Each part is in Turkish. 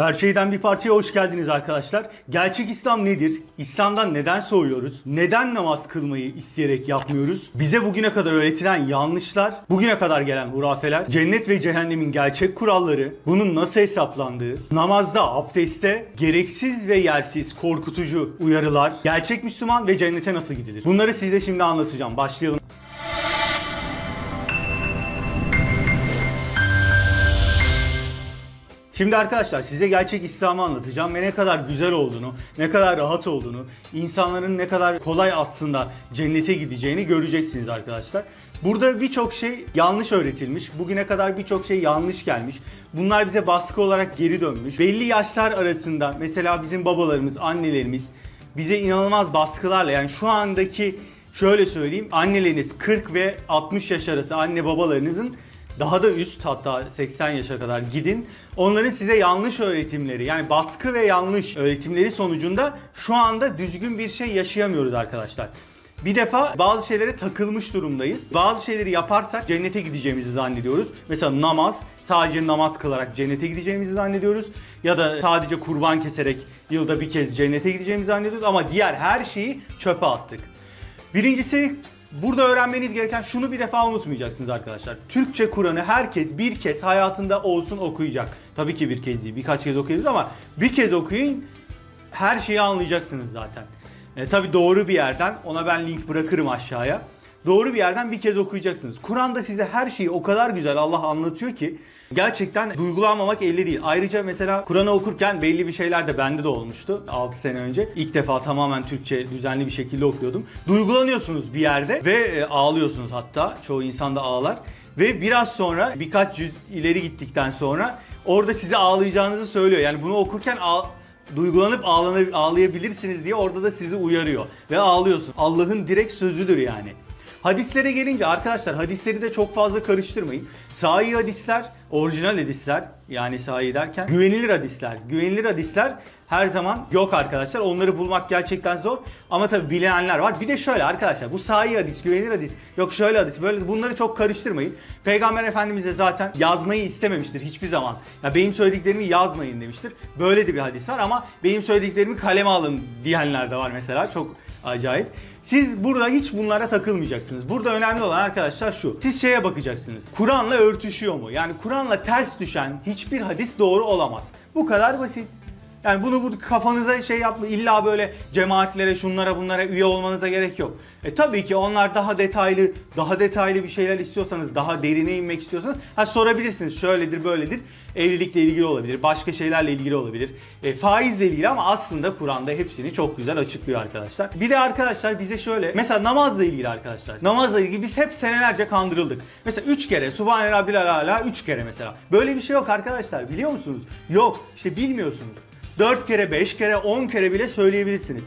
Her şeyden bir partiye hoş geldiniz arkadaşlar. Gerçek İslam nedir? İslam'dan neden soğuyoruz? Neden namaz kılmayı isteyerek yapmıyoruz? Bize bugüne kadar öğretilen yanlışlar, bugüne kadar gelen hurafeler, cennet ve cehennemin gerçek kuralları, bunun nasıl hesaplandığı, namazda, abdestte gereksiz ve yersiz korkutucu uyarılar, gerçek Müslüman ve cennete nasıl gidilir? Bunları size şimdi anlatacağım. Başlayalım. Şimdi arkadaşlar size gerçek İslam'ı anlatacağım ve ne kadar güzel olduğunu, ne kadar rahat olduğunu, insanların ne kadar kolay aslında cennete gideceğini göreceksiniz arkadaşlar. Burada birçok şey yanlış öğretilmiş. Bugüne kadar birçok şey yanlış gelmiş. Bunlar bize baskı olarak geri dönmüş. Belli yaşlar arasında mesela bizim babalarımız, annelerimiz bize inanılmaz baskılarla yani şu andaki şöyle söyleyeyim anneleriniz 40 ve 60 yaş arası anne babalarınızın daha da üst hatta 80 yaşa kadar gidin. Onların size yanlış öğretimleri yani baskı ve yanlış öğretimleri sonucunda şu anda düzgün bir şey yaşayamıyoruz arkadaşlar. Bir defa bazı şeylere takılmış durumdayız. Bazı şeyleri yaparsak cennete gideceğimizi zannediyoruz. Mesela namaz, sadece namaz kılarak cennete gideceğimizi zannediyoruz. Ya da sadece kurban keserek yılda bir kez cennete gideceğimizi zannediyoruz. Ama diğer her şeyi çöpe attık. Birincisi burada öğrenmeniz gereken şunu bir defa unutmayacaksınız arkadaşlar. Türkçe Kur'an'ı herkes bir kez hayatında olsun okuyacak. Tabii ki bir kez değil birkaç kez okuyabiliriz ama bir kez okuyun her şeyi anlayacaksınız zaten. E, tabii doğru bir yerden ona ben link bırakırım aşağıya. Doğru bir yerden bir kez okuyacaksınız. Kur'an'da size her şeyi o kadar güzel Allah anlatıyor ki gerçekten duygulanmamak elde değil. Ayrıca mesela Kur'an'ı okurken belli bir şeyler de bende de olmuştu 6 sene önce. İlk defa tamamen Türkçe düzenli bir şekilde okuyordum. Duygulanıyorsunuz bir yerde ve e, ağlıyorsunuz hatta. Çoğu insan da ağlar. Ve biraz sonra birkaç yüz ileri gittikten sonra orada size ağlayacağınızı söylüyor. Yani bunu okurken ağ- duygulanıp ağlana- ağlayabilirsiniz diye orada da sizi uyarıyor. Ve ağlıyorsun. Allah'ın direkt sözüdür yani. Hadislere gelince arkadaşlar hadisleri de çok fazla karıştırmayın. Sahih hadisler, orijinal hadisler yani sahih derken güvenilir hadisler. Güvenilir hadisler her zaman yok arkadaşlar. Onları bulmak gerçekten zor. Ama tabi bilenler var. Bir de şöyle arkadaşlar bu sahih hadis, güvenilir hadis, yok şöyle hadis, böyle bunları çok karıştırmayın. Peygamber Efendimiz de zaten yazmayı istememiştir hiçbir zaman. Ya benim söylediklerimi yazmayın demiştir. Böyle de bir hadis var ama benim söylediklerimi kaleme alın diyenler de var mesela. Çok acayip. Siz burada hiç bunlara takılmayacaksınız. Burada önemli olan arkadaşlar şu. Siz şeye bakacaksınız. Kur'an'la örtüşüyor mu? Yani Kur'an'la ters düşen hiçbir hadis doğru olamaz. Bu kadar basit. Yani bunu bu kafanıza şey yapma illa böyle cemaatlere şunlara bunlara üye olmanıza gerek yok. E tabii ki onlar daha detaylı daha detaylı bir şeyler istiyorsanız daha derine inmek istiyorsanız ha sorabilirsiniz şöyledir böyledir. Evlilikle ilgili olabilir, başka şeylerle ilgili olabilir. E, faizle ilgili ama aslında Kur'an'da hepsini çok güzel açıklıyor arkadaşlar. Bir de arkadaşlar bize şöyle mesela namazla ilgili arkadaşlar. Namazla ilgili biz hep senelerce kandırıldık. Mesela 3 kere Subhane Rabbil Ala 3 kere mesela. Böyle bir şey yok arkadaşlar biliyor musunuz? Yok işte bilmiyorsunuz. 4 kere, 5 kere, 10 kere bile söyleyebilirsiniz.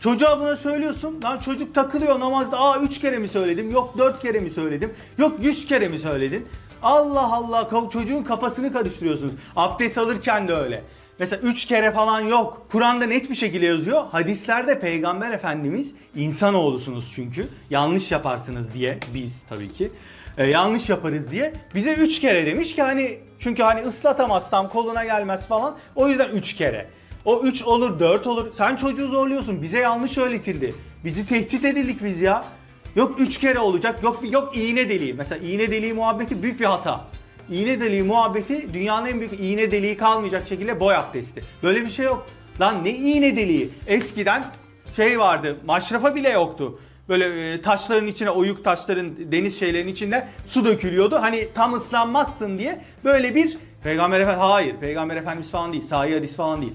Çocuğa bunu söylüyorsun. Lan çocuk takılıyor namazda. Aa 3 kere mi söyledim? Yok 4 kere mi söyledim? Yok 100 kere mi söyledin? Allah Allah çocuğun kafasını karıştırıyorsunuz. Abdest alırken de öyle. Mesela 3 kere falan yok. Kur'an'da net bir şekilde yazıyor. Hadislerde Peygamber Efendimiz insanoğlusunuz çünkü. Yanlış yaparsınız diye biz tabii ki. E, yanlış yaparız diye bize 3 kere demiş ki hani çünkü hani ıslatamazsam koluna gelmez falan. O yüzden 3 kere. O 3 olur 4 olur. Sen çocuğu zorluyorsun. Bize yanlış öğretildi. Bizi tehdit edildik biz ya. Yok 3 kere olacak. Yok yok iğne deliği. Mesela iğne deliği muhabbeti büyük bir hata. İğne deliği muhabbeti dünyanın en büyük iğne deliği kalmayacak şekilde boy abdesti. Böyle bir şey yok. Lan ne iğne deliği? Eskiden şey vardı. Maşrafa bile yoktu. Böyle e, taşların içine, oyuk taşların, deniz şeylerin içinde su dökülüyordu. Hani tam ıslanmazsın diye böyle bir Peygamber Efendimiz hayır, Peygamber Efendimiz falan değil, sahih hadis falan değil.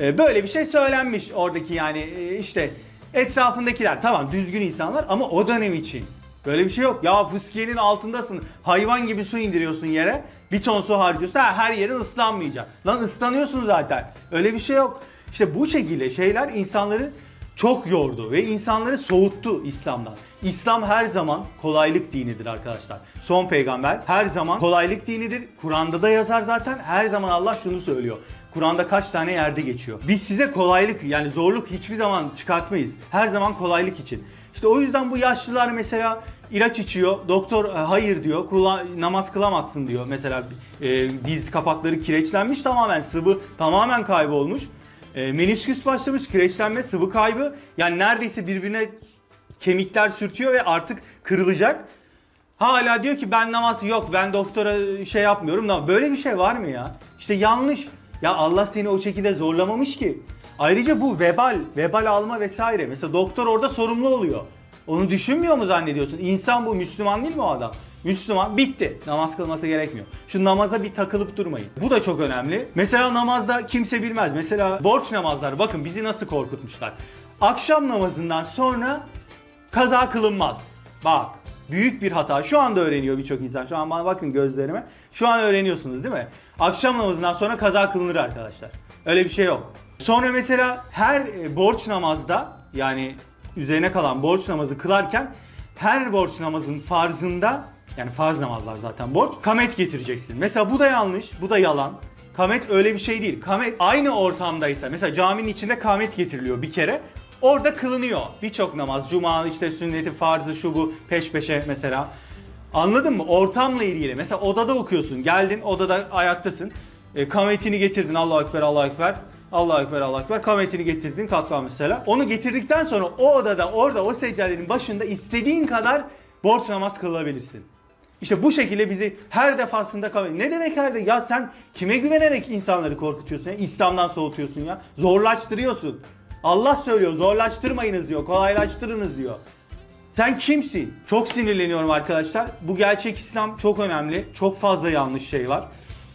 E, böyle bir şey söylenmiş oradaki yani e, işte etrafındakiler tamam düzgün insanlar ama o dönem için. Böyle bir şey yok. Ya fıskiyenin altındasın. Hayvan gibi su indiriyorsun yere. Bir ton su harcıyorsun. Ha, her yerin ıslanmayacak. Lan ıslanıyorsun zaten. Öyle bir şey yok. İşte bu şekilde şeyler insanları çok yordu ve insanları soğuttu İslam'dan. İslam her zaman kolaylık dinidir arkadaşlar. Son peygamber her zaman kolaylık dinidir. Kur'an'da da yazar zaten. Her zaman Allah şunu söylüyor. Kur'an'da kaç tane yerde geçiyor. Biz size kolaylık yani zorluk hiçbir zaman çıkartmayız. Her zaman kolaylık için. İşte o yüzden bu yaşlılar mesela ilaç içiyor. Doktor e, hayır diyor. Kula, namaz kılamazsın diyor. Mesela e, diz kapakları kireçlenmiş tamamen sıvı tamamen kaybolmuş. E, menisküs başlamış kireçlenme sıvı kaybı. Yani neredeyse birbirine kemikler sürtüyor ve artık kırılacak. Hala diyor ki ben namaz yok ben doktora şey yapmıyorum. Nam- Böyle bir şey var mı ya? İşte yanlış. Ya Allah seni o şekilde zorlamamış ki. Ayrıca bu vebal, vebal alma vesaire. Mesela doktor orada sorumlu oluyor. Onu düşünmüyor mu zannediyorsun? İnsan bu, Müslüman değil mi o adam? Müslüman bitti. Namaz kılması gerekmiyor. Şu namaza bir takılıp durmayın. Bu da çok önemli. Mesela namazda kimse bilmez. Mesela borç namazları bakın bizi nasıl korkutmuşlar. Akşam namazından sonra kaza kılınmaz. Bak büyük bir hata. Şu anda öğreniyor birçok insan. Şu an bana bakın gözlerime. Şu an öğreniyorsunuz değil mi? Akşam namazından sonra kaza kılınır arkadaşlar. Öyle bir şey yok. Sonra mesela her e, borç namazda yani üzerine kalan borç namazı kılarken her borç namazın farzında yani farz namazlar zaten borç kamet getireceksin. Mesela bu da yanlış, bu da yalan. Kamet öyle bir şey değil. Kamet aynı ortamdaysa mesela caminin içinde kamet getiriliyor bir kere. Orada kılınıyor birçok namaz. Cuma işte sünneti, farzı, şu bu peş peşe mesela. Anladın mı? Ortamla ilgili. Mesela odada okuyorsun. Geldin odada ayaktasın. E, kametini getirdin. Allahu Ekber, Allahu Ekber. Allahu Ekber, Allahu Ekber. Kametini getirdin. Kalkma mesela. Onu getirdikten sonra o odada, orada, o seccadenin başında istediğin kadar borç namaz kılabilirsin. İşte bu şekilde bizi her defasında kamet... Ne demek her de? Ya sen kime güvenerek insanları korkutuyorsun ya? İslam'dan soğutuyorsun ya. Zorlaştırıyorsun. Allah söylüyor zorlaştırmayınız diyor. Kolaylaştırınız diyor. Sen kimsin? Çok sinirleniyorum arkadaşlar. Bu gerçek İslam çok önemli. Çok fazla yanlış şey var.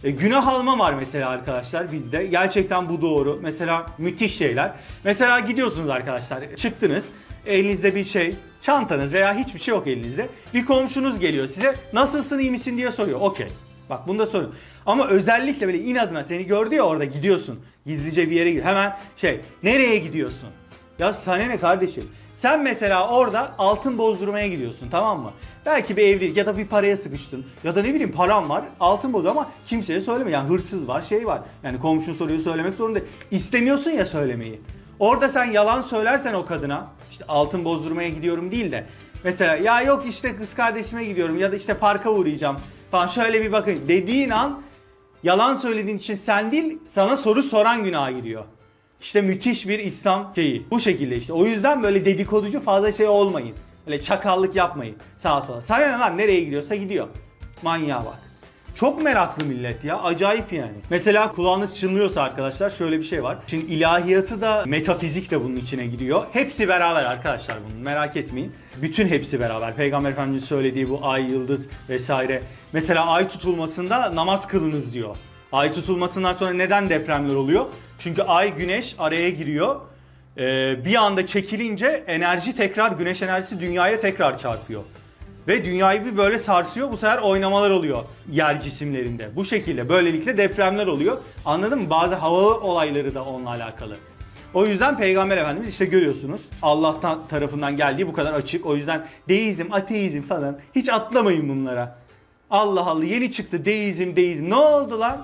E, günah alma var mesela arkadaşlar bizde. Gerçekten bu doğru. Mesela müthiş şeyler. Mesela gidiyorsunuz arkadaşlar. Çıktınız. Elinizde bir şey, çantanız veya hiçbir şey yok elinizde. Bir komşunuz geliyor size. Nasılsın, iyi misin diye soruyor. Okey. Bak bunu da sorun. Ama özellikle böyle inadına seni gördü ya orada gidiyorsun. Gizlice bir yere gidiyor. Hemen şey, nereye gidiyorsun? Ya sana ne kardeşim? Sen mesela orada altın bozdurmaya gidiyorsun tamam mı? Belki bir evlilik ya da bir paraya sıkıştın ya da ne bileyim param var altın bozdur ama kimseye söyleme yani hırsız var şey var. Yani komşun soruyor söylemek zorunda. İstemiyorsun ya söylemeyi. Orada sen yalan söylersen o kadına işte altın bozdurmaya gidiyorum değil de mesela ya yok işte kız kardeşime gidiyorum ya da işte parka uğrayacağım falan şöyle bir bakın dediğin an yalan söylediğin için sen değil sana soru soran günaha giriyor. İşte müthiş bir İslam şeyi. Bu şekilde işte. O yüzden böyle dedikoducu fazla şey olmayın. Öyle çakallık yapmayın sağa sola. Sana ne lan nereye gidiyorsa gidiyor. Manyağa bak. Çok meraklı millet ya. Acayip yani. Mesela kulağınız çınlıyorsa arkadaşlar şöyle bir şey var. Şimdi ilahiyatı da metafizik de bunun içine giriyor. Hepsi beraber arkadaşlar bunun merak etmeyin. Bütün hepsi beraber. Peygamber Efendimiz söylediği bu ay, yıldız vesaire. Mesela ay tutulmasında namaz kılınız diyor. Ay tutulmasından sonra neden depremler oluyor? Çünkü ay güneş araya giriyor. Ee, bir anda çekilince enerji tekrar güneş enerjisi dünyaya tekrar çarpıyor. Ve dünyayı bir böyle sarsıyor. Bu sefer oynamalar oluyor yer cisimlerinde. Bu şekilde böylelikle depremler oluyor. Anladın mı? Bazı hava olayları da onunla alakalı. O yüzden Peygamber Efendimiz işte görüyorsunuz Allah'tan tarafından geldiği bu kadar açık. O yüzden deizm, ateizm falan hiç atlamayın bunlara. Allah Allah yeni çıktı deizm, deizm. Ne oldu lan?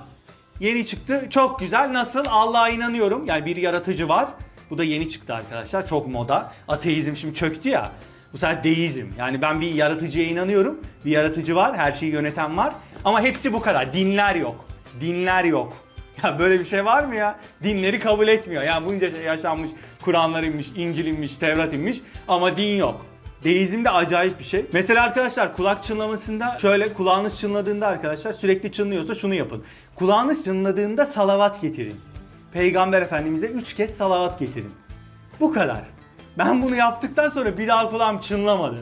Yeni çıktı. Çok güzel. Nasıl? Allah'a inanıyorum. Yani bir yaratıcı var. Bu da yeni çıktı arkadaşlar. Çok moda. Ateizm şimdi çöktü ya. Bu sefer deizm. Yani ben bir yaratıcıya inanıyorum. Bir yaratıcı var. Her şeyi yöneten var. Ama hepsi bu kadar. Dinler yok. Dinler yok. Ya böyle bir şey var mı ya? Dinleri kabul etmiyor. Yani bunca şey yaşanmış. Kur'anlar inmiş, İncil inmiş, Tevrat inmiş. Ama din yok. Deizm de acayip bir şey. Mesela arkadaşlar kulak çınlamasında şöyle kulağınız çınladığında arkadaşlar sürekli çınlıyorsa şunu yapın. Kulağınız çınladığında salavat getirin. Peygamber Efendimiz'e 3 kez salavat getirin. Bu kadar. Ben bunu yaptıktan sonra bir daha kulağım çınlamadı.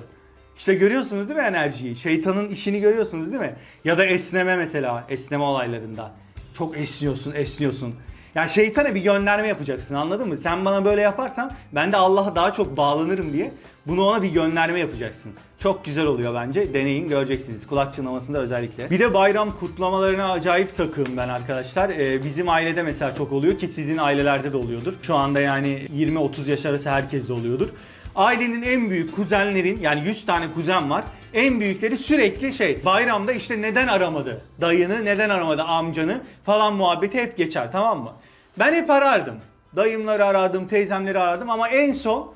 İşte görüyorsunuz değil mi enerjiyi? Şeytanın işini görüyorsunuz değil mi? Ya da esneme mesela, esneme olaylarında. Çok esniyorsun, esniyorsun. Yani şeytana bir gönderme yapacaksın anladın mı? Sen bana böyle yaparsan ben de Allah'a daha çok bağlanırım diye bunu ona bir gönderme yapacaksın. Çok güzel oluyor bence. Deneyin göreceksiniz. Kulak çınlamasında özellikle. Bir de bayram kutlamalarına acayip takığım ben arkadaşlar. Ee, bizim ailede mesela çok oluyor ki sizin ailelerde de oluyordur. Şu anda yani 20-30 yaş arası herkes de oluyordur. Ailenin en büyük kuzenlerin yani 100 tane kuzen var. En büyükleri sürekli şey bayramda işte neden aramadı dayını neden aramadı amcanı falan muhabbeti hep geçer tamam mı? Ben hep arardım. Dayımları arardım, teyzemleri arardım ama en son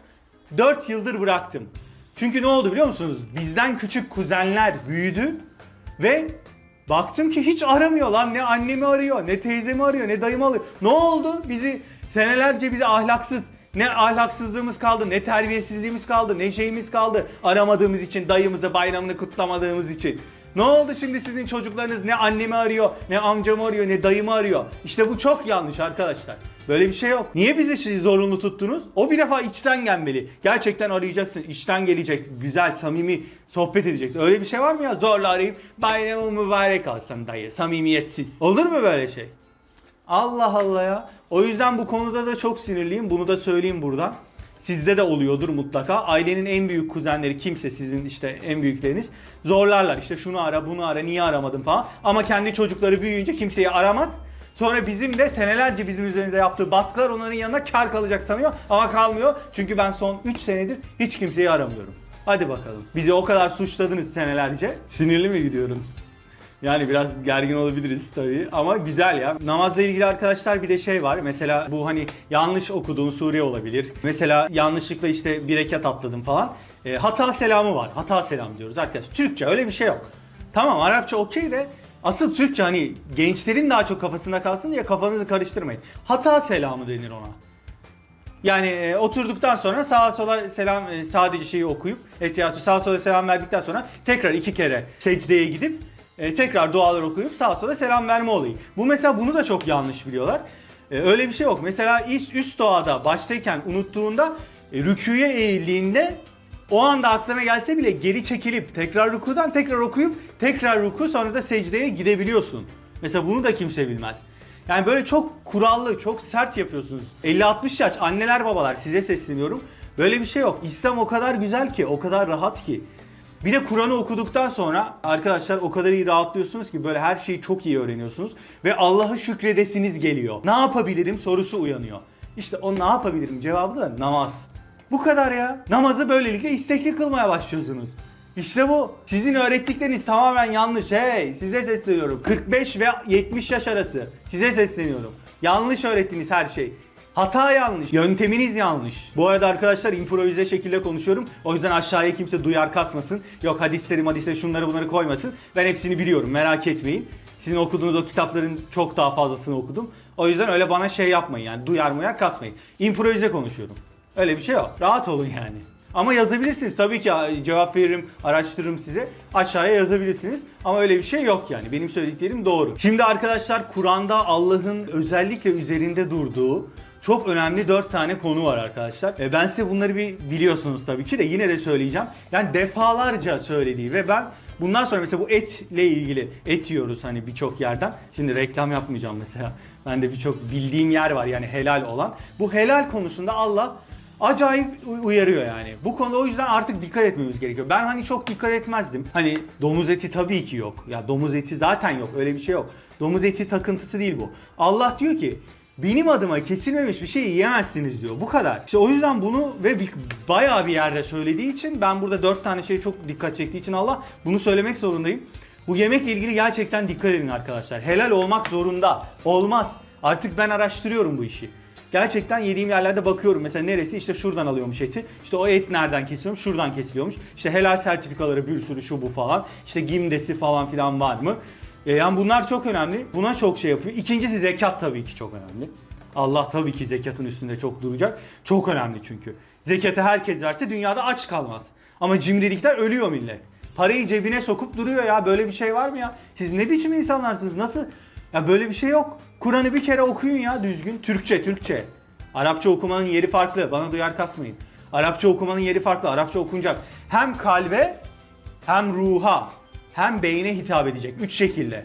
4 yıldır bıraktım. Çünkü ne oldu biliyor musunuz? Bizden küçük kuzenler büyüdü ve baktım ki hiç aramıyor lan. Ne annemi arıyor, ne teyzemi arıyor, ne dayımı arıyor. Ne oldu? Bizi senelerce bizi ahlaksız, ne ahlaksızlığımız kaldı, ne terbiyesizliğimiz kaldı, ne şeyimiz kaldı. Aramadığımız için, dayımızı bayramını kutlamadığımız için. Ne oldu şimdi sizin çocuklarınız ne annemi arıyor, ne amcamı arıyor, ne dayımı arıyor. İşte bu çok yanlış arkadaşlar. Böyle bir şey yok. Niye bizi zorunlu tuttunuz? O bir defa içten gelmeli. Gerçekten arayacaksın, içten gelecek, güzel, samimi sohbet edeceksin. Öyle bir şey var mı ya? Zorla arayıp bayramın mübarek olsun dayı, samimiyetsiz. Olur mu böyle şey? Allah Allah ya. O yüzden bu konuda da çok sinirliyim. Bunu da söyleyeyim buradan. Sizde de oluyordur mutlaka. Ailenin en büyük kuzenleri kimse sizin işte en büyükleriniz zorlarlar. İşte şunu ara, bunu ara, niye aramadın falan. Ama kendi çocukları büyüyünce kimseyi aramaz. Sonra bizim de senelerce bizim üzerimize yaptığı baskılar onların yanına kar kalacak sanıyor ama kalmıyor. Çünkü ben son 3 senedir hiç kimseyi aramıyorum. Hadi bakalım. Bizi o kadar suçladınız senelerce. Sinirli mi gidiyorum? Yani biraz gergin olabiliriz tabii ama güzel ya. Namazla ilgili arkadaşlar bir de şey var. Mesela bu hani yanlış okuduğun sure olabilir. Mesela yanlışlıkla işte bir rekat atladım falan. E, hata selamı var. Hata selam diyoruz arkadaşlar. Türkçe öyle bir şey yok. Tamam Arapça okey de asıl Türkçe hani gençlerin daha çok kafasında kalsın diye kafanızı karıştırmayın. Hata selamı denir ona. Yani e, oturduktan sonra sağa sola selam e, sadece şeyi okuyup etiyatü sağa sola selam verdikten sonra tekrar iki kere secdeye gidip e, tekrar dualar okuyup sağa sola selam verme olayı. Bu mesela bunu da çok yanlış biliyorlar. E, öyle bir şey yok. Mesela üst, üst doğada baştayken unuttuğunda e, rüküye eğildiğinde o anda aklına gelse bile geri çekilip tekrar rukudan tekrar okuyup tekrar ruku sonra da secdeye gidebiliyorsun. Mesela bunu da kimse bilmez. Yani böyle çok kurallı, çok sert yapıyorsunuz. 50-60 yaş anneler babalar size sesleniyorum. Böyle bir şey yok. İslam o kadar güzel ki, o kadar rahat ki. Bir de Kur'an'ı okuduktan sonra arkadaşlar o kadar iyi rahatlıyorsunuz ki böyle her şeyi çok iyi öğreniyorsunuz. Ve Allah'a şükredesiniz geliyor. Ne yapabilirim sorusu uyanıyor. İşte o ne yapabilirim cevabı da namaz. Bu kadar ya. Namazı böylelikle istekli kılmaya başlıyorsunuz. İşte bu. Sizin öğrettikleriniz tamamen yanlış. Hey size sesleniyorum. 45 ve 70 yaş arası. Size sesleniyorum. Yanlış öğrettiniz her şey. Hata yanlış. Yönteminiz yanlış. Bu arada arkadaşlar improvize şekilde konuşuyorum. O yüzden aşağıya kimse duyar kasmasın. Yok hadisleri hadisleri şunları bunları koymasın. Ben hepsini biliyorum merak etmeyin. Sizin okuduğunuz o kitapların çok daha fazlasını okudum. O yüzden öyle bana şey yapmayın yani duyar muyar kasmayın. İmprovize konuşuyorum. Öyle bir şey yok. Rahat olun yani. Ama yazabilirsiniz. Tabii ki cevap veririm, araştırırım size. Aşağıya yazabilirsiniz. Ama öyle bir şey yok yani. Benim söylediklerim doğru. Şimdi arkadaşlar Kur'an'da Allah'ın özellikle üzerinde durduğu çok önemli 4 tane konu var arkadaşlar. E ben size bunları bir biliyorsunuz tabii ki de yine de söyleyeceğim. Yani defalarca söylediği ve ben bundan sonra mesela bu etle ilgili et yiyoruz hani birçok yerden. Şimdi reklam yapmayacağım mesela. Ben de birçok bildiğim yer var yani helal olan. Bu helal konusunda Allah acayip uyarıyor yani. Bu konuda o yüzden artık dikkat etmemiz gerekiyor. Ben hani çok dikkat etmezdim. Hani domuz eti tabii ki yok. Ya domuz eti zaten yok. Öyle bir şey yok. Domuz eti takıntısı değil bu. Allah diyor ki benim adıma kesilmemiş bir şey yiyemezsiniz diyor. Bu kadar. İşte o yüzden bunu ve bir, bayağı bir yerde söylediği için ben burada dört tane şey çok dikkat çektiği için Allah bunu söylemek zorundayım. Bu yemekle ilgili gerçekten dikkat edin arkadaşlar. Helal olmak zorunda. Olmaz. Artık ben araştırıyorum bu işi. Gerçekten yediğim yerlerde bakıyorum. Mesela neresi işte şuradan alıyormuş eti. İşte o et nereden kesiliyormuş? Şuradan kesiliyormuş. İşte helal sertifikaları bir sürü şu bu falan. İşte gimdesi falan filan var mı? E yani bunlar çok önemli. Buna çok şey yapıyor. İkincisi zekat tabii ki çok önemli. Allah tabii ki zekatın üstünde çok duracak. Çok önemli çünkü. Zekatı herkes verse dünyada aç kalmaz. Ama cimrilikten ölüyor millet. Parayı cebine sokup duruyor ya. Böyle bir şey var mı ya? Siz ne biçim insanlarsınız? Nasıl? Ya böyle bir şey yok. Kur'an'ı bir kere okuyun ya düzgün. Türkçe, Türkçe. Arapça okumanın yeri farklı. Bana duyar kasmayın. Arapça okumanın yeri farklı. Arapça okunacak. Hem kalbe hem ruha hem beyne hitap edecek. Üç şekilde.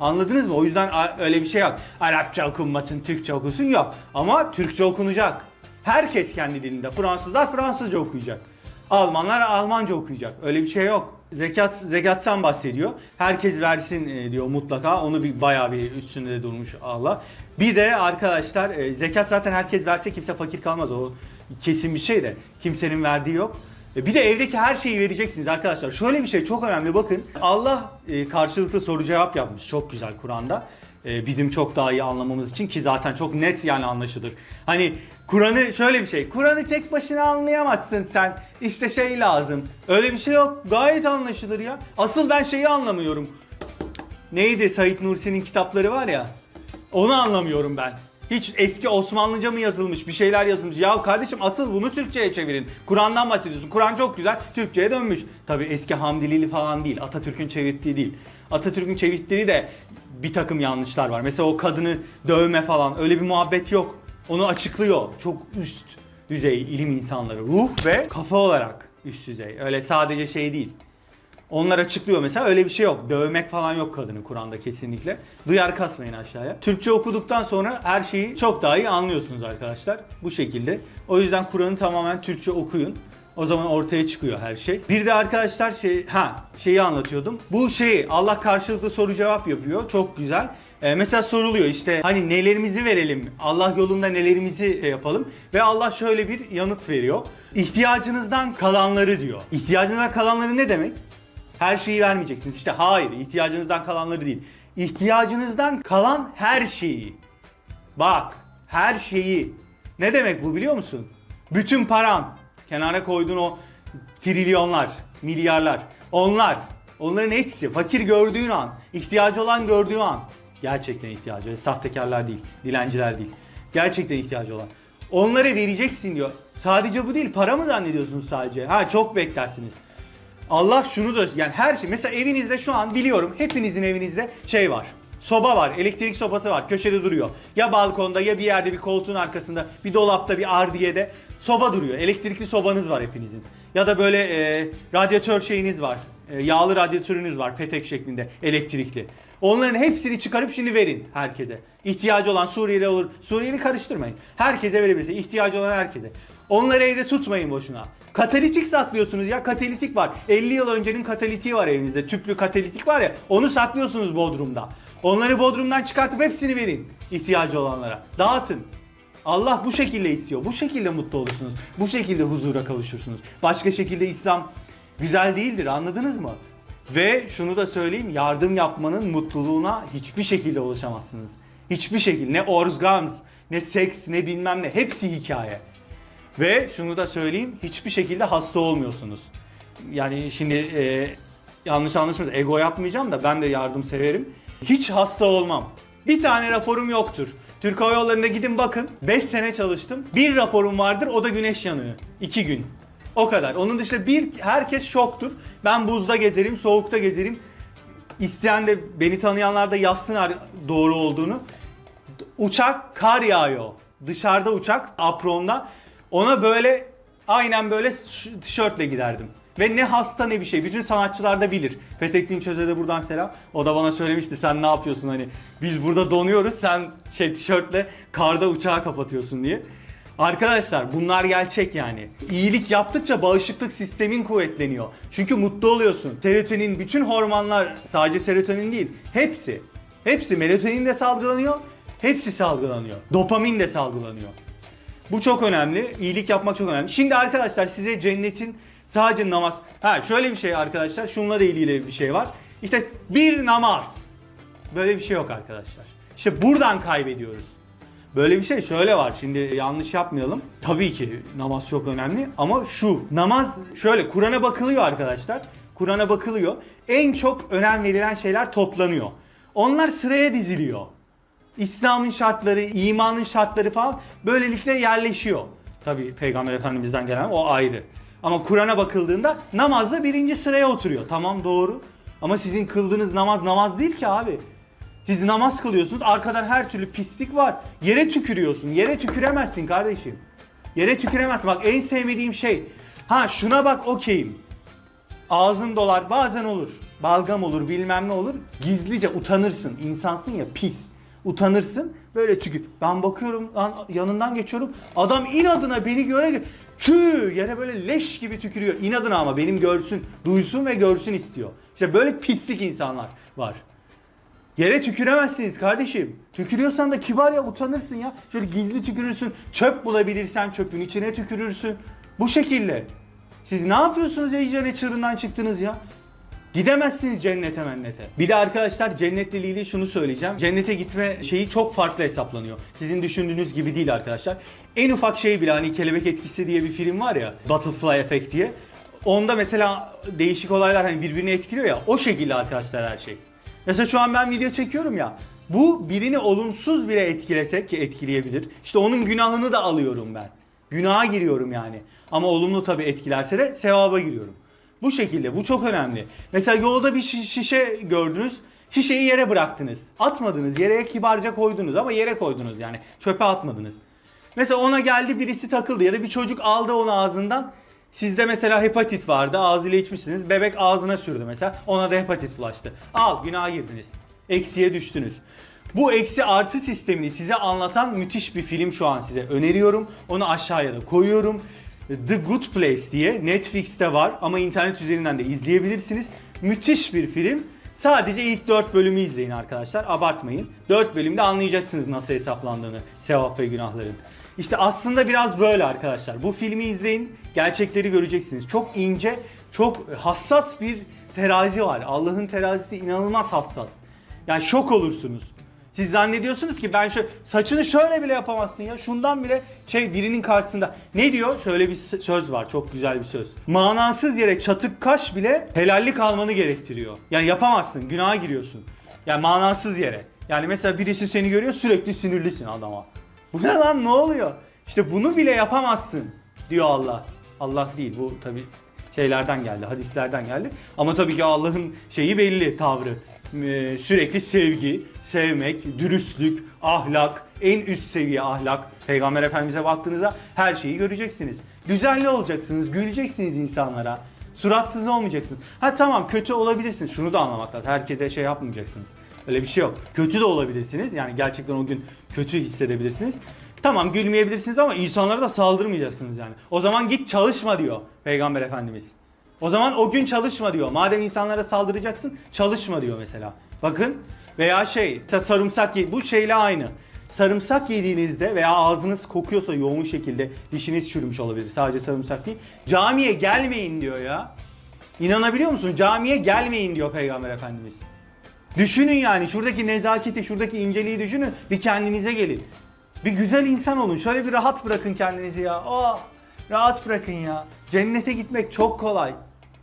Anladınız mı? O yüzden öyle bir şey yok. Arapça okunmasın, Türkçe okunsun yok. Ama Türkçe okunacak. Herkes kendi dilinde. Fransızlar Fransızca okuyacak. Almanlar Almanca okuyacak. Öyle bir şey yok. Zekat zekattan bahsediyor. Herkes versin e, diyor mutlaka. Onu bir bayağı bir üstünde durmuş Allah. Bir de arkadaşlar e, zekat zaten herkes verse kimse fakir kalmaz. O kesin bir şey de. Kimsenin verdiği yok. E, Bir de evdeki her şeyi vereceksiniz arkadaşlar. Şöyle bir şey çok önemli bakın. Allah e, karşılıklı soru cevap yapmış. Çok güzel Kur'an'da. Ee, bizim çok daha iyi anlamamız için ki zaten çok net yani anlaşılır. Hani Kur'an'ı şöyle bir şey. Kur'an'ı tek başına anlayamazsın sen. İşte şey lazım. Öyle bir şey yok. Gayet anlaşılır ya. Asıl ben şeyi anlamıyorum. Neydi Said Nursi'nin kitapları var ya. Onu anlamıyorum ben. Hiç eski Osmanlıca mı yazılmış bir şeyler yazılmış. Ya kardeşim asıl bunu Türkçe'ye çevirin. Kur'an'dan bahsediyorsun. Kur'an çok güzel. Türkçe'ye dönmüş. Tabi eski Hamdilili falan değil. Atatürk'ün çevirdiği değil. Atatürk'ün çevirdiği de bir takım yanlışlar var. Mesela o kadını dövme falan öyle bir muhabbet yok. Onu açıklıyor. Çok üst düzey ilim insanları. Ruh ve kafa olarak üst düzey. Öyle sadece şey değil. Onlar açıklıyor mesela öyle bir şey yok. Dövmek falan yok kadını Kur'an'da kesinlikle. Duyar kasmayın aşağıya. Türkçe okuduktan sonra her şeyi çok daha iyi anlıyorsunuz arkadaşlar. Bu şekilde. O yüzden Kur'an'ı tamamen Türkçe okuyun. O zaman ortaya çıkıyor her şey. Bir de arkadaşlar şey ha şeyi anlatıyordum. Bu şeyi Allah karşılıklı soru cevap yapıyor. Çok güzel. Ee, mesela soruluyor işte hani nelerimizi verelim, Allah yolunda nelerimizi şey yapalım ve Allah şöyle bir yanıt veriyor. İhtiyacınızdan kalanları diyor. İhtiyacınızdan kalanları ne demek? Her şeyi vermeyeceksiniz. İşte hayır, ihtiyacınızdan kalanları değil. İhtiyacınızdan kalan her şeyi. Bak, her şeyi. Ne demek bu biliyor musun? Bütün paran, kenara koyduğun o trilyonlar, milyarlar. Onlar, onların hepsi fakir gördüğün an, ihtiyacı olan gördüğün an. Gerçekten ihtiyacı, sahtekarlar değil, dilenciler değil. Gerçekten ihtiyacı olan. Onlara vereceksin diyor. Sadece bu değil, para mı zannediyorsunuz sadece? Ha çok beklersiniz. Allah şunu da yani her şey mesela evinizde şu an biliyorum hepinizin evinizde şey var. Soba var, elektrik sobası var, köşede duruyor. Ya balkonda ya bir yerde bir koltuğun arkasında, bir dolapta, bir ardiyede soba duruyor. Elektrikli sobanız var hepinizin. Ya da böyle e, radyatör şeyiniz var. E, yağlı radyatörünüz var petek şeklinde elektrikli. Onların hepsini çıkarıp şimdi verin herkese. İhtiyacı olan Suriyeli olur. Suriyeli karıştırmayın. Herkese verebilirsiniz. İhtiyacı olan herkese. Onları evde tutmayın boşuna. Katalitik saklıyorsunuz ya katalitik var. 50 yıl öncenin katalitiği var evinizde. Tüplü katalitik var ya onu saklıyorsunuz Bodrum'da. Onları Bodrum'dan çıkartıp hepsini verin ihtiyacı olanlara. Dağıtın. Allah bu şekilde istiyor. Bu şekilde mutlu olursunuz. Bu şekilde huzura kavuşursunuz. Başka şekilde İslam güzel değildir anladınız mı? Ve şunu da söyleyeyim yardım yapmanın mutluluğuna hiçbir şekilde ulaşamazsınız. Hiçbir şekilde ne orgazm, ne seks, ne bilmem ne hepsi hikaye. Ve şunu da söyleyeyim hiçbir şekilde hasta olmuyorsunuz. Yani şimdi e, yanlış anlaşılmasın ego yapmayacağım da ben de yardım severim. Hiç hasta olmam. Bir tane raporum yoktur. Türk Hava Yolları'nda gidin bakın. 5 sene çalıştım. Bir raporum vardır o da güneş yanığı. 2 gün. O kadar. Onun dışında bir herkes şoktur. Ben buzda gezerim, soğukta gezerim. İsteyen de beni tanıyanlar da yazsınlar doğru olduğunu. Uçak kar yağıyor. Dışarıda uçak apronda. Ona böyle aynen böyle tişörtle giderdim. Ve ne hasta ne bir şey. Bütün sanatçılar da bilir. Fethettin Çöz'e de buradan selam. O da bana söylemişti sen ne yapıyorsun hani. Biz burada donuyoruz sen şey tişörtle karda uçağı kapatıyorsun diye. Arkadaşlar bunlar gerçek yani. İyilik yaptıkça bağışıklık sistemin kuvvetleniyor. Çünkü mutlu oluyorsun. Serotonin, bütün hormonlar sadece serotonin değil. Hepsi. Hepsi melatonin de salgılanıyor. Hepsi salgılanıyor. Dopamin de salgılanıyor. Bu çok önemli. İyilik yapmak çok önemli. Şimdi arkadaşlar size cennetin sadece namaz. Ha şöyle bir şey arkadaşlar. Şununla da ilgili bir şey var. İşte bir namaz. Böyle bir şey yok arkadaşlar. İşte buradan kaybediyoruz. Böyle bir şey şöyle var. Şimdi yanlış yapmayalım. Tabii ki namaz çok önemli ama şu namaz şöyle Kur'an'a bakılıyor arkadaşlar. Kur'an'a bakılıyor. En çok önem verilen şeyler toplanıyor. Onlar sıraya diziliyor. İslam'ın şartları, imanın şartları falan böylelikle yerleşiyor. Tabii Peygamber Efendimiz'den gelen o ayrı. Ama Kur'an'a bakıldığında namazda birinci sıraya oturuyor. Tamam doğru. Ama sizin kıldığınız namaz namaz değil ki abi. Siz namaz kılıyorsunuz, arkadan her türlü pislik var. Yere tükürüyorsun. Yere tüküremezsin kardeşim. Yere tüküremezsin. Bak en sevmediğim şey. Ha şuna bak okeyim. Ağzın dolar bazen olur. Balgam olur bilmem ne olur. Gizlice utanırsın. İnsansın ya pis. Utanırsın böyle tükür. Ben bakıyorum lan yanından geçiyorum. Adam inadına beni göre tüh yere böyle leş gibi tükürüyor. İnadına ama benim görsün, duysun ve görsün istiyor. İşte böyle pislik insanlar var. Yere tüküremezsiniz kardeşim. Tükürüyorsan da kibar ya utanırsın ya. Şöyle gizli tükürürsün. Çöp bulabilirsen çöpün içine tükürürsün. Bu şekilde. Siz ne yapıyorsunuz ya icra çığırından çıktınız ya? Gidemezsiniz cennete mennete. Bir de arkadaşlar cennetle ilgili şunu söyleyeceğim. Cennete gitme şeyi çok farklı hesaplanıyor. Sizin düşündüğünüz gibi değil arkadaşlar. En ufak şey bile hani kelebek etkisi diye bir film var ya. Butterfly Effect diye. Onda mesela değişik olaylar hani birbirini etkiliyor ya. O şekilde arkadaşlar her şey. Mesela şu an ben video çekiyorum ya. Bu birini olumsuz bile etkilesek ki etkileyebilir. İşte onun günahını da alıyorum ben. Günaha giriyorum yani. Ama olumlu tabii etkilerse de sevaba giriyorum. Bu şekilde bu çok önemli. Mesela yolda bir şi- şişe gördünüz. Şişeyi yere bıraktınız. Atmadınız. Yere kibarca koydunuz ama yere koydunuz yani. Çöpe atmadınız. Mesela ona geldi birisi takıldı ya da bir çocuk aldı onu ağzından. Sizde mesela hepatit vardı ağzıyla içmişsiniz. Bebek ağzına sürdü mesela. Ona da hepatit bulaştı. Al günaha girdiniz. Eksiye düştünüz. Bu eksi artı sistemini size anlatan müthiş bir film şu an size öneriyorum. Onu aşağıya da koyuyorum. The Good Place diye Netflix'te var ama internet üzerinden de izleyebilirsiniz. Müthiş bir film. Sadece ilk 4 bölümü izleyin arkadaşlar. Abartmayın. 4 bölümde anlayacaksınız nasıl hesaplandığını sevap ve günahların. İşte aslında biraz böyle arkadaşlar. Bu filmi izleyin. Gerçekleri göreceksiniz. Çok ince, çok hassas bir terazi var. Allah'ın terazisi inanılmaz hassas. Yani şok olursunuz. Siz zannediyorsunuz ki ben şu saçını şöyle bile yapamazsın ya. Şundan bile şey birinin karşısında. Ne diyor? Şöyle bir söz var. Çok güzel bir söz. Manasız yere çatık kaş bile helallik almanı gerektiriyor. Yani yapamazsın. Günaha giriyorsun. Yani manasız yere. Yani mesela birisi seni görüyor sürekli sinirlisin adama. Bu ne lan ne oluyor? İşte bunu bile yapamazsın diyor Allah. Allah değil bu tabi şeylerden geldi, hadislerden geldi. Ama tabii ki Allah'ın şeyi belli tavrı. Ee, sürekli sevgi, sevmek, dürüstlük, ahlak, en üst seviye ahlak. Peygamber Efendimiz'e baktığınızda her şeyi göreceksiniz. Düzenli olacaksınız, güleceksiniz insanlara. Suratsız olmayacaksınız. Ha tamam kötü olabilirsiniz. Şunu da anlamak lazım. Herkese şey yapmayacaksınız. Öyle bir şey yok. Kötü de olabilirsiniz. Yani gerçekten o gün kötü hissedebilirsiniz. Tamam gülmeyebilirsiniz ama insanlara da saldırmayacaksınız yani. O zaman git çalışma diyor Peygamber Efendimiz. O zaman o gün çalışma diyor. Madem insanlara saldıracaksın çalışma diyor mesela. Bakın veya şey sarımsak ye- bu şeyle aynı. Sarımsak yediğinizde veya ağzınız kokuyorsa yoğun şekilde dişiniz çürümüş olabilir. Sadece sarımsak değil. Camiye gelmeyin diyor ya. İnanabiliyor musun? Camiye gelmeyin diyor Peygamber Efendimiz. Düşünün yani şuradaki nezaketi, şuradaki inceliği düşünün. Bir kendinize gelin. Bir güzel insan olun. Şöyle bir rahat bırakın kendinizi ya. Oh, rahat bırakın ya. Cennete gitmek çok kolay.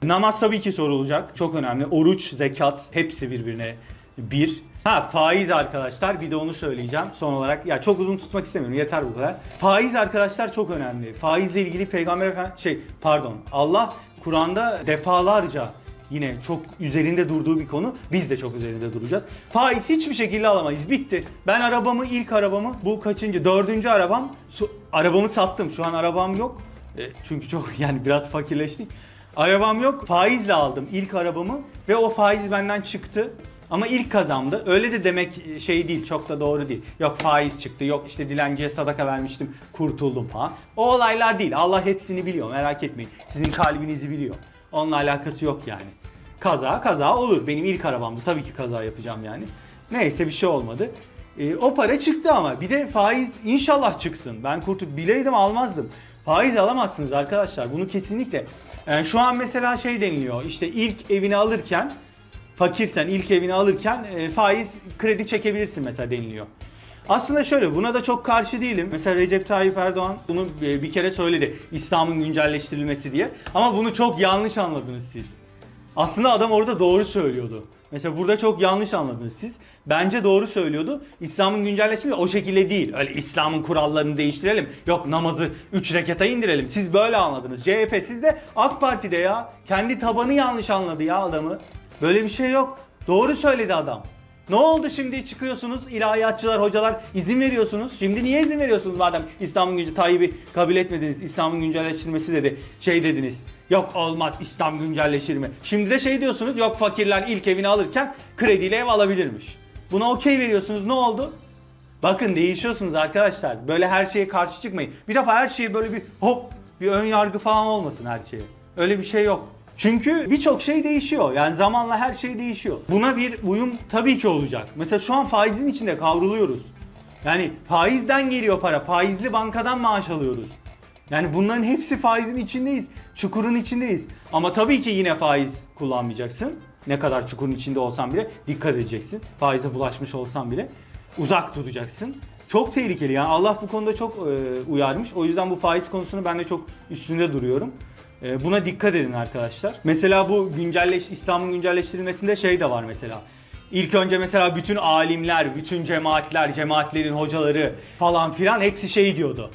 Namaz tabii ki sorulacak. Çok önemli. Oruç, zekat hepsi birbirine bir. Ha faiz arkadaşlar bir de onu söyleyeceğim son olarak. Ya çok uzun tutmak istemiyorum yeter bu kadar. Faiz arkadaşlar çok önemli. Faizle ilgili peygamber efendi şey pardon Allah Kur'an'da defalarca Yine çok üzerinde durduğu bir konu. Biz de çok üzerinde duracağız. Faiz hiçbir şekilde alamayız. Bitti. Ben arabamı, ilk arabamı, bu kaçıncı? Dördüncü arabam. Su- arabamı sattım. Şu an arabam yok. E, çünkü çok yani biraz fakirleştik. Arabam yok. Faizle aldım ilk arabamı ve o faiz benden çıktı. Ama ilk kazandı. Öyle de demek şey değil, çok da doğru değil. Yok faiz çıktı, yok işte dilenciye sadaka vermiştim, kurtuldum falan. O olaylar değil. Allah hepsini biliyor, merak etmeyin. Sizin kalbinizi biliyor. Onunla alakası yok yani. Kaza kaza olur. Benim ilk arabamdı. Tabii ki kaza yapacağım yani. Neyse bir şey olmadı. Ee, o para çıktı ama bir de faiz inşallah çıksın. Ben kurtul bileydim almazdım. Faiz alamazsınız arkadaşlar. Bunu kesinlikle. Yani şu an mesela şey deniliyor. İşte ilk evini alırken fakirsen ilk evini alırken e, faiz kredi çekebilirsin mesela deniliyor. Aslında şöyle buna da çok karşı değilim. Mesela Recep Tayyip Erdoğan bunu e, bir kere söyledi. İslam'ın güncelleştirilmesi diye. Ama bunu çok yanlış anladınız siz. Aslında adam orada doğru söylüyordu. Mesela burada çok yanlış anladınız siz. Bence doğru söylüyordu. İslam'ın güncelleşmesi o şekilde değil. Öyle İslam'ın kurallarını değiştirelim. Yok namazı 3 rekata indirelim. Siz böyle anladınız. CHP siz de AK Parti'de ya. Kendi tabanı yanlış anladı ya adamı. Böyle bir şey yok. Doğru söyledi adam. Ne oldu şimdi çıkıyorsunuz ilahiyatçılar, hocalar izin veriyorsunuz. Şimdi niye izin veriyorsunuz madem İslam'ın güncü Tayyip'i kabul etmediniz. İslam'ın güncelleştirilmesi dedi. Şey dediniz. Yok olmaz İslam güncelleşir mi? Şimdi de şey diyorsunuz. Yok fakirler ilk evini alırken krediyle ev alabilirmiş. Buna okey veriyorsunuz. Ne oldu? Bakın değişiyorsunuz arkadaşlar. Böyle her şeye karşı çıkmayın. Bir defa her şeye böyle bir hop bir ön yargı falan olmasın her şeye. Öyle bir şey yok. Çünkü birçok şey değişiyor. Yani zamanla her şey değişiyor. Buna bir uyum tabii ki olacak. Mesela şu an faizin içinde kavruluyoruz. Yani faizden geliyor para. Faizli bankadan maaş alıyoruz. Yani bunların hepsi faizin içindeyiz. Çukurun içindeyiz. Ama tabii ki yine faiz kullanmayacaksın. Ne kadar çukurun içinde olsan bile dikkat edeceksin. Faize bulaşmış olsan bile uzak duracaksın. Çok tehlikeli yani Allah bu konuda çok e, uyarmış. O yüzden bu faiz konusunu ben de çok üstünde duruyorum. E, buna dikkat edin arkadaşlar. Mesela bu güncelleş İslam'ın güncelleştirilmesinde şey de var mesela. İlk önce mesela bütün alimler, bütün cemaatler, cemaatlerin hocaları falan filan hepsi şey diyordu.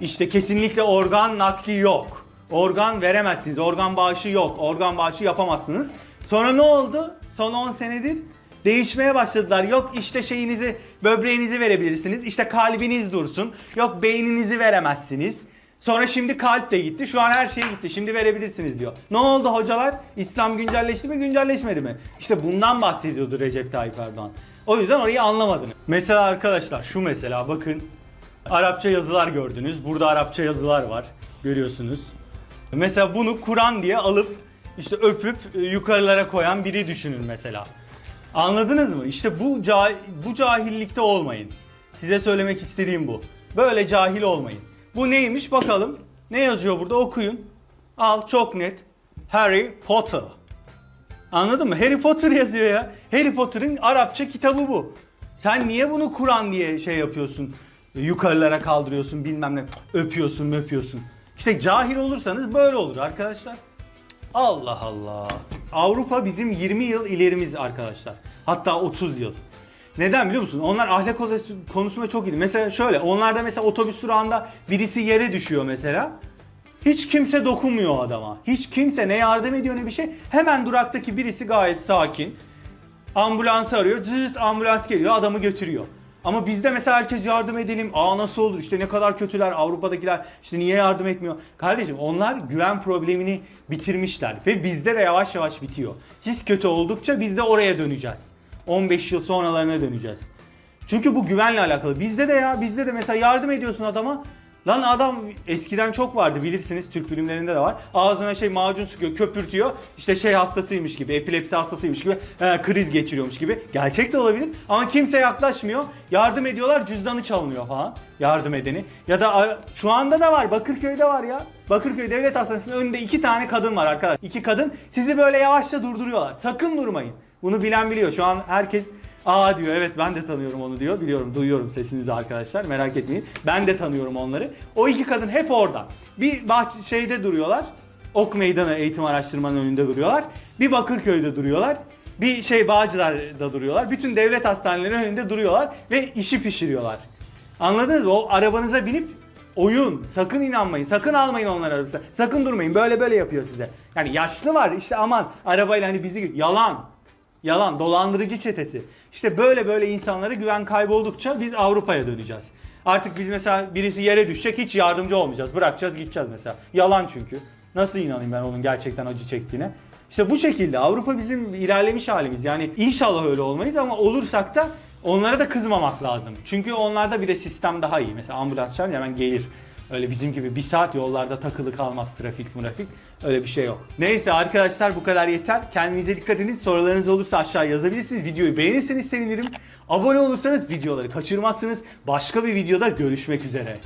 İşte kesinlikle organ nakli yok. Organ veremezsiniz. Organ bağışı yok. Organ bağışı yapamazsınız. Sonra ne oldu? Son 10 senedir değişmeye başladılar. Yok işte şeyinizi, böbreğinizi verebilirsiniz. İşte kalbiniz dursun. Yok beyninizi veremezsiniz. Sonra şimdi kalp de gitti. Şu an her şey gitti. Şimdi verebilirsiniz diyor. Ne oldu hocalar? İslam güncelleşti mi, güncelleşmedi mi? İşte bundan bahsediyordu Recep Tayyip Erdoğan. O yüzden orayı anlamadınız. Mesela arkadaşlar şu mesela bakın. Arapça yazılar gördünüz. Burada Arapça yazılar var. Görüyorsunuz. Mesela bunu Kur'an diye alıp işte öpüp e, yukarılara koyan biri düşünün mesela. Anladınız mı? İşte bu ca- bu cahillikte olmayın. Size söylemek istediğim bu. Böyle cahil olmayın. Bu neymiş bakalım. Ne yazıyor burada okuyun. Al çok net. Harry Potter. Anladın mı? Harry Potter yazıyor ya. Harry Potter'ın Arapça kitabı bu. Sen niye bunu Kur'an diye şey yapıyorsun? Yukarılara kaldırıyorsun bilmem ne. Öpüyorsun öpüyorsun. İşte cahil olursanız böyle olur arkadaşlar. Allah Allah. Avrupa bizim 20 yıl ilerimiz arkadaşlar. Hatta 30 yıl. Neden biliyor musun? Onlar ahlak konusunda çok iyi. Mesela şöyle, onlarda mesela otobüs durağında birisi yere düşüyor mesela. Hiç kimse dokunmuyor adama. Hiç kimse ne yardım ediyor ne bir şey. Hemen duraktaki birisi gayet sakin. Ambulans arıyor. Zıt ambulans geliyor adamı götürüyor. Ama bizde mesela herkes yardım edelim. Aa nasıl olur? İşte ne kadar kötüler Avrupa'dakiler. işte niye yardım etmiyor? Kardeşim onlar güven problemini bitirmişler ve bizde de yavaş yavaş bitiyor. Siz kötü oldukça biz de oraya döneceğiz. 15 yıl sonralarına döneceğiz. Çünkü bu güvenle alakalı. Bizde de ya bizde de mesela yardım ediyorsun adama. Lan adam eskiden çok vardı bilirsiniz Türk filmlerinde de var. Ağzına şey macun sıkıyor, köpürtüyor. İşte şey hastasıymış gibi, epilepsi hastasıymış gibi, he, kriz geçiriyormuş gibi. Gerçek de olabilir ama kimse yaklaşmıyor. Yardım ediyorlar, cüzdanı çalınıyor falan. Yardım edeni. Ya da şu anda da var, Bakırköy'de var ya. Bakırköy Devlet Hastanesi'nin önünde iki tane kadın var arkadaş. İki kadın sizi böyle yavaşça durduruyorlar. Sakın durmayın. Bunu bilen biliyor. Şu an herkes Aa diyor evet ben de tanıyorum onu diyor. Biliyorum duyuyorum sesinizi arkadaşlar merak etmeyin. Ben de tanıyorum onları. O iki kadın hep orada. Bir bahçe şeyde duruyorlar. Ok Meydanı Eğitim Araştırmanın önünde duruyorlar. Bir Bakırköy'de duruyorlar. Bir şey Bağcılar'da duruyorlar. Bütün devlet hastanelerinin önünde duruyorlar ve işi pişiriyorlar. Anladınız mı? O arabanıza binip oyun. Sakın inanmayın. Sakın almayın onları arabasına. Sakın durmayın. Böyle böyle yapıyor size. Yani yaşlı var işte aman arabayla hani bizi yalan. Yalan, dolandırıcı çetesi. İşte böyle böyle insanlara güven kayboldukça biz Avrupa'ya döneceğiz. Artık biz mesela birisi yere düşecek hiç yardımcı olmayacağız. Bırakacağız gideceğiz mesela. Yalan çünkü. Nasıl inanayım ben onun gerçekten acı çektiğine? İşte bu şekilde Avrupa bizim ilerlemiş halimiz. Yani inşallah öyle olmayız ama olursak da onlara da kızmamak lazım. Çünkü onlarda bir de sistem daha iyi. Mesela ambulans çağırınca hemen gelir. Öyle bizim gibi bir saat yollarda takılı kalmaz trafik murafik. Öyle bir şey yok. Neyse arkadaşlar bu kadar yeter. Kendinize dikkat edin. Sorularınız olursa aşağı yazabilirsiniz. Videoyu beğenirseniz sevinirim. Abone olursanız videoları kaçırmazsınız. Başka bir videoda görüşmek üzere.